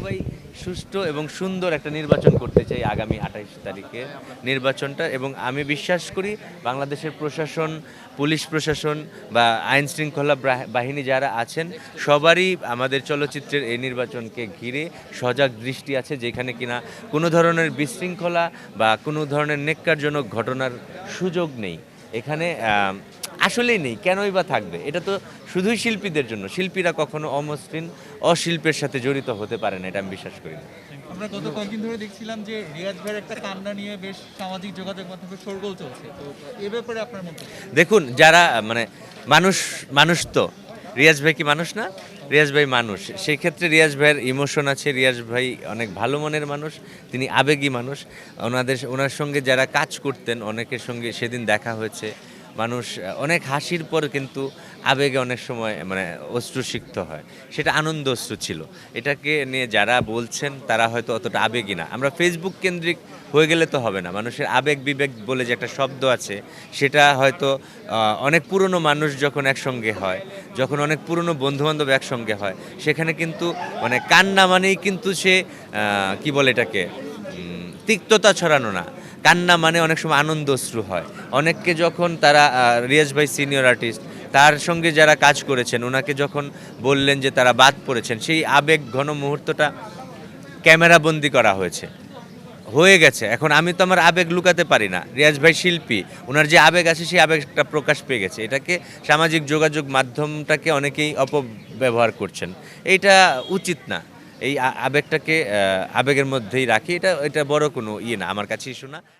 সবাই সুষ্ঠু এবং সুন্দর একটা নির্বাচন করতে চাই আগামী আঠাইশ তারিখে নির্বাচনটা। এবং আমি বিশ্বাস করি বাংলাদেশের প্রশাসন, পুলিশ প্রশাসন বা আইন শৃঙ্খলা বাহিনী যারা আছেন, সবারই আমাদের চলচ্চিত্রের এই নির্বাচনকে ঘিরে সজাগ দৃষ্টি আছে যেখানে কিনা কোনো ধরনের বিশৃঙ্খলা বা কোনো ধরনের নেককারজনক ঘটনার সুযোগ নেই। এখানে আসলেই নেই কেনই বা থাকবে? এটা তো শুধুই শিল্পীদের জন্য শিল্পীরা কখনো অমসৃণ অশিল্পের সাথে জড়িত হতে পারে না এটা আমি বিশ্বাস করি না। আমরা গত কয়েকদিন ধরে দেখছিলাম যে রিয়াজ ভাইয়ের একটা কান্না নিয়ে বেশ সামাজিক যোগাযোগ মাধ্যমে শোরগোল চলছে তো এ ব্যাপারে আপনার মন্তব্য দেখুন যারা মানে মানুষ মানুষ তো রিয়াজ ভাই কি মানুষ না? রিয়াজ ভাই মানুষ সেই ক্ষেত্রে রিয়াজ ভাইয়ের ইমোশন আছে রিয়াজ ভাই অনেক ভালো মনের মানুষ তিনি আবেগী মানুষ ওনাদের ওনার সঙ্গে যারা কাজ করতেন অনেকের সঙ্গে সেদিন দেখা হয়েছে মানুষ অনেক হাসির পর কিন্তু আবেগে অনেক সময় মানে অশ্রুসিক্ত হয়। সেটা আনন্দ অশ্রু ছিল। এটাকে নিয়ে যারা বলছেন, তারা হয়তো অতটা আবেগী না। আমরা ফেসবুক কেন্দ্রিক হয়ে গেলে তো হবে না। মানুষের আবেগ বিবেক বলে যে একটা শব্দ আছে, সেটা হয়তো অনেক পুরনো মানুষ যখন একসঙ্গে হয়, যখন অনেক পুরনো বন্ধুবান্ধব একসঙ্গে হয়, সেখানে কিন্তু মানে কান্না মানেই কিন্তু সে কি বলে এটাকে? তিক্ততা ছড়ানো না। কান্না মানে অনেক সময় আনন্দ অশ্রু হয়। অনেককে যখন তারা রিয়াজ ভাই সিনিয়র আর্টিস্ট তার সঙ্গে যারা কাজ করেছেন ওনাকে যখন বললেন যে তারা বাদ পড়েছেন, সেই আবেগ ঘন মুহূর্তটা ক্যামেরা বন্দি করা হয়েছে। হয়ে গেছে। এখন আমি তো আমার আবেগ লুকাতে পারি না। রিয়াজ ভাই শিল্পী ওনার যে আবেগ আছে, সেই আবেগটা প্রকাশ পেয়ে গেছে। এটাকে সামাজিক যোগাযোগ মাধ্যমটাকে অনেকেই অপব্যবহার করছেন। এইটা উচিত না। এই আবেগটাকে আবেগের মধ্যেই রাখি। এটা এটা বড় কোনো ইয়ে না, আমার কাছে ইস্যু না